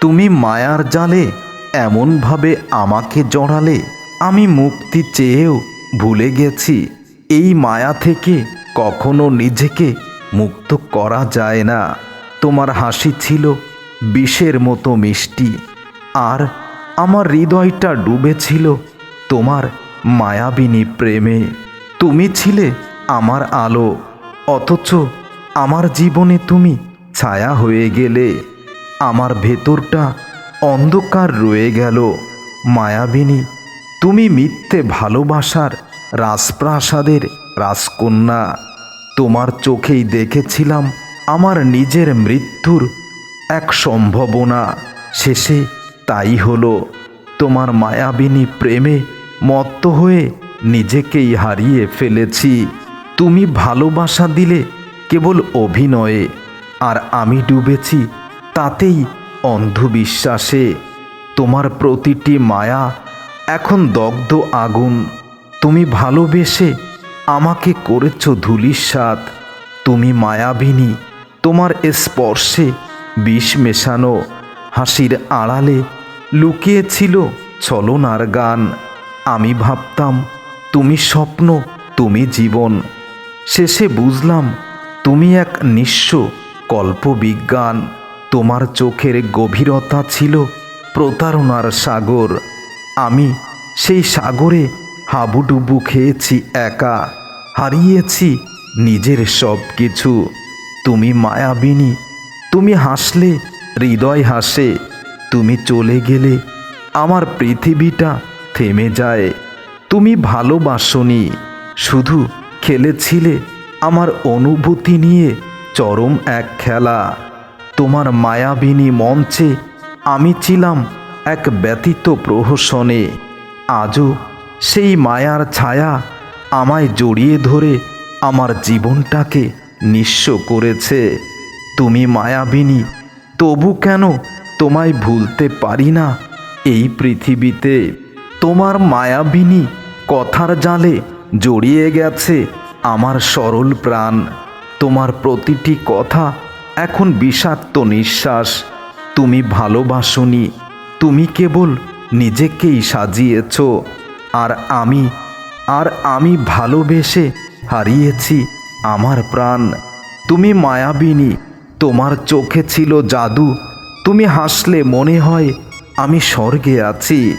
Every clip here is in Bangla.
তুমি মায়ার জালে এমনভাবে আমাকে জড়ালে, আমি মুক্তি চেয়েও ভুলে গেছি। এই মায়া থেকে কখনো নিজেকে মুক্ত করা যায় না। তোমার হাসি ছিল বিষের মতো মিষ্টি, আর আমার হৃদয়টা ডুবেছিল তোমার মায়াবিনী প্রেমে। তুমি ছিলে আমার আলো, অথচ আমার জীবনে তুমি ছায়া হয়ে গেলে। আমার ভেতরটা অন্ধকার রয়ে গেল। মায়াবিনী, তুমি মিথ্যে ভালোবাসার রাজপ্রাসাদের রাজকন্যা। তোমার চোখেই দেখেছিলাম আমার নিজের মৃত্যুর এক সম্ভাবনা। শেষে তাই হলো। তোমার মায়াবিনী প্রেমে মত্ত হয়ে নিজেকেই হারিয়ে ফেলেছি। তুমি ভালোবাসা দিলে কেবল অভিনয়ে। আর আমি ডুবেছি তাতেই অন্ধবিশ্বাসে। তোমার প্রতিটি মায়া এখন দগ্ধ আগুন। তুমি ভালোবেসে আমাকে করেছ ধুলিস্বাদ তুমি মায়াবিনী, তোমার স্পর্শে বিষ মেশানো। হাসির আড়ালে লুকিয়েছিল ছলনার গান। আমি ভাবতাম, তুমি স্বপ্ন, তুমি জীবন। শেষে বুঝলাম, তুমি এক নিঃস্ব কল্পবিজ্ঞান। তোমার চোখের গভীরতা ছিল প্রতারণার সাগর। আমি সেই সাগরে হাবুডুবু খেয়েছি একা, হারিয়েছি নিজের সব কিছু। তুমি মায়াবিনী, তুমি হাসলে, হৃদয় হাসে, তুমি চলে গেলে আমার পৃথিবীটা থেমে যায়। তুমি ভালোবাসনি, শুধু খেলেছিলে আমার অনুভূতি নিয়ে চরম এক খেলা। তোমার মায়াবিনী মঞ্চে আমি ছিলাম এক ব্যতীত প্রহসনে। আজও সেই মায়ার ছায়া আমায় জড়িয়ে ধরে আমার জীবনটাকে নিঃস্ব করেছে। তুমি মায়াবিনী, তবু কেন তোমায় ভুলতে পারি না এই পৃথিবীতে? তোমার মায়াবিনী কথার জালে জড়িয়ে গেছে আমার সরল প্রাণ। তোমার প্রতিটি কথা এখন বিষাক্ত নিঃশ্বাস। তুমি ভালোবাসনি। তুমি কেবল নিজেকেই সাজিয়েছ। আর আমি আর আমি ভালোবেসে হারিয়েছি আমার প্রাণ। তুমি মায়াবিনী, তোমার চোখে ছিল জাদু। তুমি হাসলে মনে হয় আমি স্বর্গে আছি।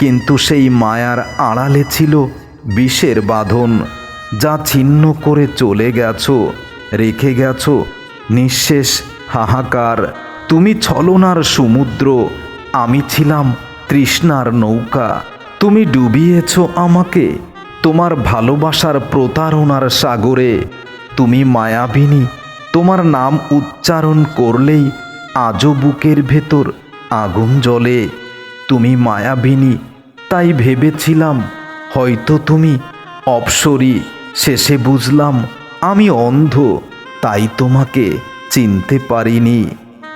কিন্তু সেই মায়ার আড়ালে ছিল বিষের বাঁধন, যা ছিন্ন করে চলে গেছো, রেখে গেছো নিঃশেষ হাহাকার। তুমি ছলনার সমুদ্র, আমি ছিলাম তৃষ্ণার নৌকা। তুমি ডুবিয়েছ আমাকে, তোমার ভালোবাসার প্রতারণার সাগরে। তুমি মায়াবিনী, তোমার নাম উচ্চারণ করলেই আজও বুকের ভেতর আগুন জ্বলে। তুমি মায়াবিনী, তাই ভেবেছিলাম হয়তো তুমি অপসরি, শেষে বুঝলাম আমি অন্ধ। তাই তোমাকে চিনতে পারিনি।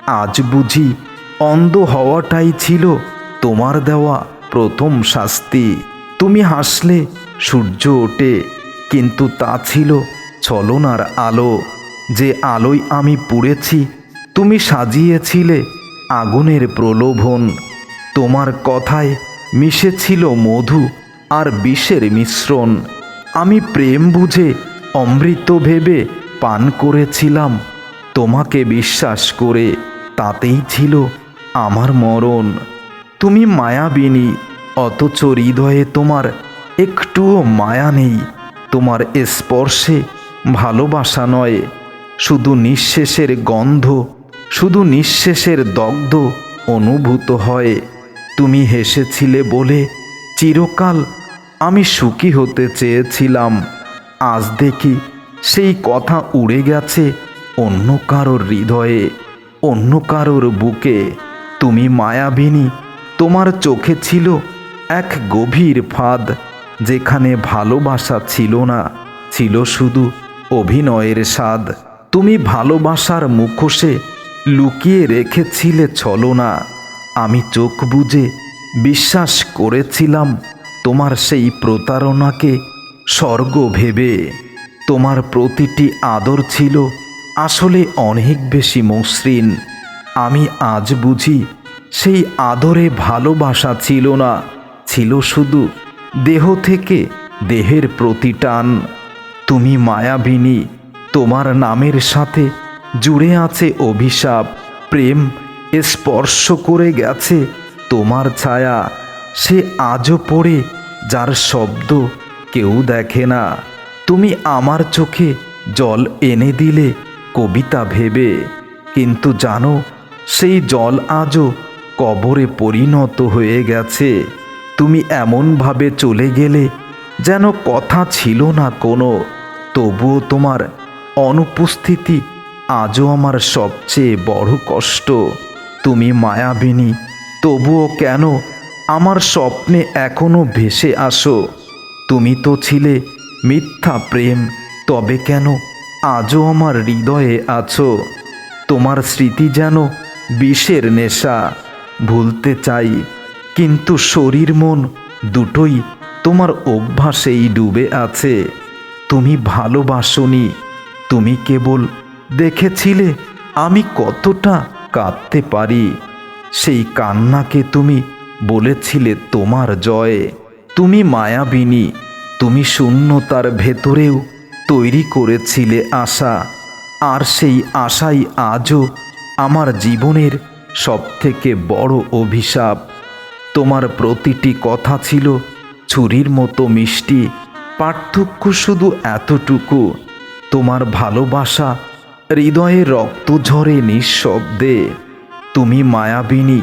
আজ বুঝি অন্ধ হওয়াটাই ছিল তোমার দেওয়া প্রথম শাস্তি। তুমি হাসলে সূর্য ওঠে, কিন্তু তা ছিল ছলনার আলো। যে আলোয় আমি পুড়েছি, তুমি সাজিয়েছিলে আগুনের প্রলোভন। তোমার কথায় মিশেছিল মধু আর বিষের মিশ্রণ। আমি প্রেম বুঝে অমৃত ভেবে পান করেছিলাম। তোমাকে বিশ্বাস করে তাতেই ছিল আমার মরণ। তুমি মায়াবিনী, অথচ হৃদয়ে তোমার একটুও মায়া নেই। তোমার স্পর্শে ভালোবাসা নয়। শুধু নিঃশেষের গন্ধ, শুধু নিঃশেষের দগ্ধ অনুভূত হয়। তুমি হেসেছিলে বলে চিরকাল আমি সুখী হতে চেয়েছিলাম। আজ দেখি সেই কথা উড়ে গেছে অন্য কারোর হৃদয়ে, অন্য কারোর বুকে। তুমি মায়াবিনী, তোমার চোখে ছিল এক গভীর ফাঁদ, যেখানে ভালোবাসা ছিল না, ছিল শুধু অভিনয়ের স্বাদ। তুমি ভালোবাসার মুখোশে লুকিয়ে রেখেছিলে ছলনা। আমি চোখ বুজে বিশ্বাস করেছিলাম তোমার সেই প্রতারণাকে স্বর্গ ভেবে। তোমার প্রতিটি আদর ছিল আসলে অনেক বেশি মসৃণ। আমি আজ বুঝি সেই আদরে ভালোবাসা ছিল না, ছিল শুধু দেহ থেকে দেহের প্রতি টান। তুমি মায়াবিনী, তোমার নামের সাথে জুড়ে আছে অভিশাপ, প্রেম স্পর্শ করে গেছে তোমার ছায়া। সে আজও পড়ে যার শব্দ কেউ দেখে না। তুমি আমার চোখে জল এনে দিলে, কবিতা ভেবে। কিন্তু জানো, সেই জল আজও কবরে পরিণত হয়ে গেছে। তুমি এমনভাবে চলে গেলে যেন কথা ছিল না কোনো। তবুও তোমার অনুপস্থিতি আজও আমার সবচেয়ে বড় কষ্ট। তুমি মায়াবিনী, তবুও কেন আমার স্বপ্নে এখনও ভেসে আসো? তুমি তো ছিলে মিথ্যা প্রেম, তবে কেন আজও আমার হৃদয়ে আছো? তোমার স্মৃতি যেন বিষের নেশা। ভুলতে চাই, কিন্তু শরীর মন দুটোই তোমার অভ্যাসেই ডুবে আছে। তুমি ভালোবাসনি, তুমি কেবল দেখেছিলে আমি কতটা কাঁদতে পারি। সেই কান্নাকে তুমি বলেছিলে তোমার জয়, তুমি মায়াবিনী। তুমি শূন্যতার ভেতরেও তৈরি করেছিলে আশা। আর সেই আশাই আজও আমার জীবনের সবথেকে বড় অভিশাপ। তোমার প্রতিটি কথা ছিল ছুরির মতো মিষ্টি। পার্থক্য শুধু এতটুকু, তোমার ভালোবাসা হৃদয়ে রক্ত ঝরে নিঃশব্দে। তুমি মায়াবিনী,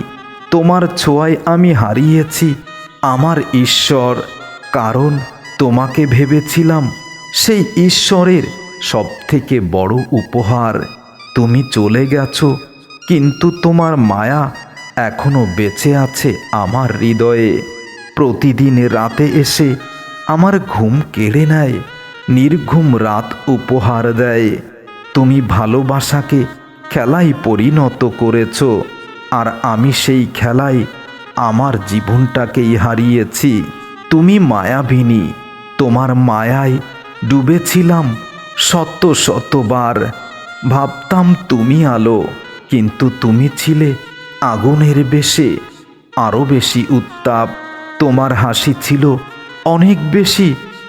তোমার ছোঁয়ায় আমি হারিয়েছি আমার ঈশ্বর। কারণ তোমাকে ভেবেছিলাম সেই ঈশ্বরের সবথেকে বড় উপহার। তুমি চলে গেছো, কিন্তু তোমার মায়া এখনও বেঁচে আছে আমার হৃদয়ে। প্রতিদিন রাতে এসে আমার ঘুম কেড়ে নেয়, নির্ঘুম রাত উপহার দেয়। তুমি ভালোবাসাকে খেলায় পরিণত করেছ, আর আমি সেই খেলায় আমার জীবনটাকেই হারিয়েছি। তুমি মায়াবিনী তোমার মায়ায় ডুবেছিলাম শত শতবার। ভাবতাম তুমি আলো, কিন্তু তুমি ছিলে আগুনের বেশে। আরও বেশি উত্তাপ, তোমার হাসি ছিল অনেক বেশি।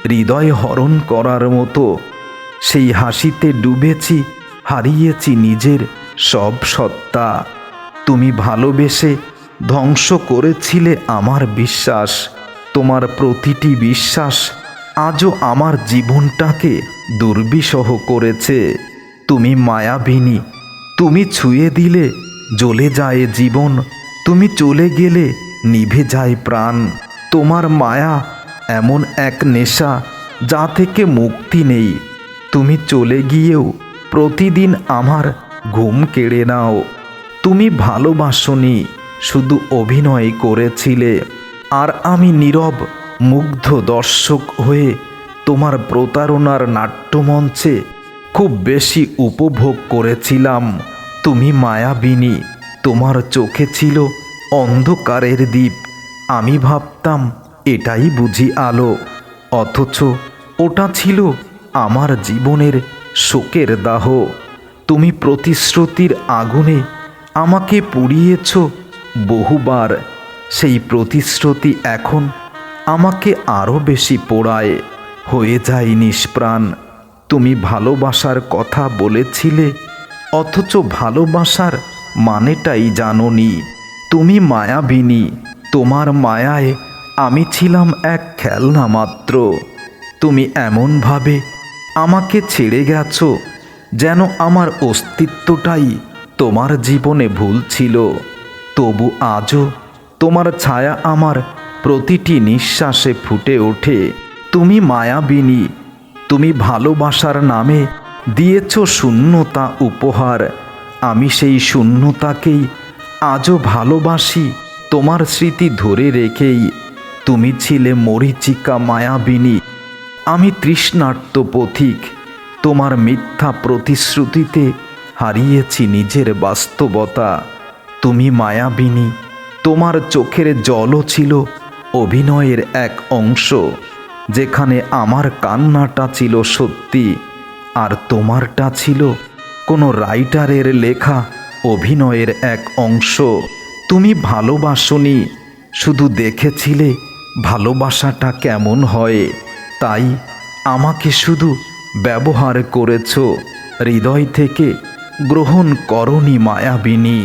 হৃদয় হরণ করার মতো, সেই হাসিতে ডুবেছি, হারিয়েছি নিজের সব সত্তা। তুমি ভালোবেসে ধ্বংস করেছিলে আমার বিশ্বাস, তোমার প্রতিটি বিশ্বাস। আজও আমার জীবনটাকে দুর্বিষহ করেছে। তুমি মায়াবিনী, তুমি ছুঁয়ে দিলে জ্বলে যায় জীবন, তুমি চলে গেলে নিভে যায় প্রাণ। তোমার মায়া এমন এক নেশা যা থেকে মুক্তি নেই। তুমি চলে গিয়েও প্রতিদিন আমার ঘুম কেড়ে নাও। তুমি ভালোবাসনি, শুধু অভিনয় করেছিলে। আর আমি নীরব মুগ্ধ দর্শক হয়ে তোমার প্রতারণার নাট্যমঞ্চে খুব বেশি উপভোগ করেছিলাম। তুমি মায়াবিনী, তোমার চোখে ছিল অন্ধকারের দ্বীপ। আমি ভাবতাম, এটাই বুঝি আলো। অথচ ওটা ছিল আমার জীবনের শোকের দাহ। তুমি প্রতিশ্রুতির আগুনে আমাকে পুড়িয়েছ বহুবার। সেই প্রতিশ্রুতি এখন আমাকে আরও বেশি পোড়ায়। হয়ে যায় নিষ্প্রাণ। তুমি ভালোবাসার কথা বলেছিলে, অথচ ভালোবাসার মানেটাই জানোনি। তুমি মায়াবিনী, তোমার মায়ায় আমি ছিলাম এক খেলনা মাত্র। তুমি এমনভাবে আমাকে ছেড়ে গেছো, যেন আমার অস্তিত্বটাই তোমার জীবনে ভুল ছিল। তবু আজও তোমার ছায়া আমার প্রতিটি নিঃশ্বাসে ফুটে ওঠে, তুমি মায়াবিনী, তুমি ভালোবাসার নামে দিয়েছ শূন্যতা উপহার। আমি সেই শূন্যতাকেই আজও ভালোবাসি, তোমার স্মৃতি ধরে রেখেই। তুমি ছিলে মরিচিকা মায়াবিনী, আমি তৃষ্ণার্ত পথিক। তোমার মিথ্যা প্রতিশ্রুতিতে হারিয়েছি নিজের বাস্তবতা। তুমি মায়াবিনী, তোমার চোখের জলও ছিল অভিনয়ের এক অংশ, যেখানে আমার কান্নাটা ছিল সত্যি আর তোমারটা ছিল কোনো রাইটারের লেখা অভিনয়ের এক অংশ। তুমি ভালোবাসনি, শুধু দেখেছিলে ভালোবাসাটা কেমন হয়, তাই আমাকে শুধু ব্যবহার করেছ, হৃদয় থেকে গ্রহণ করনি মায়াবিনী।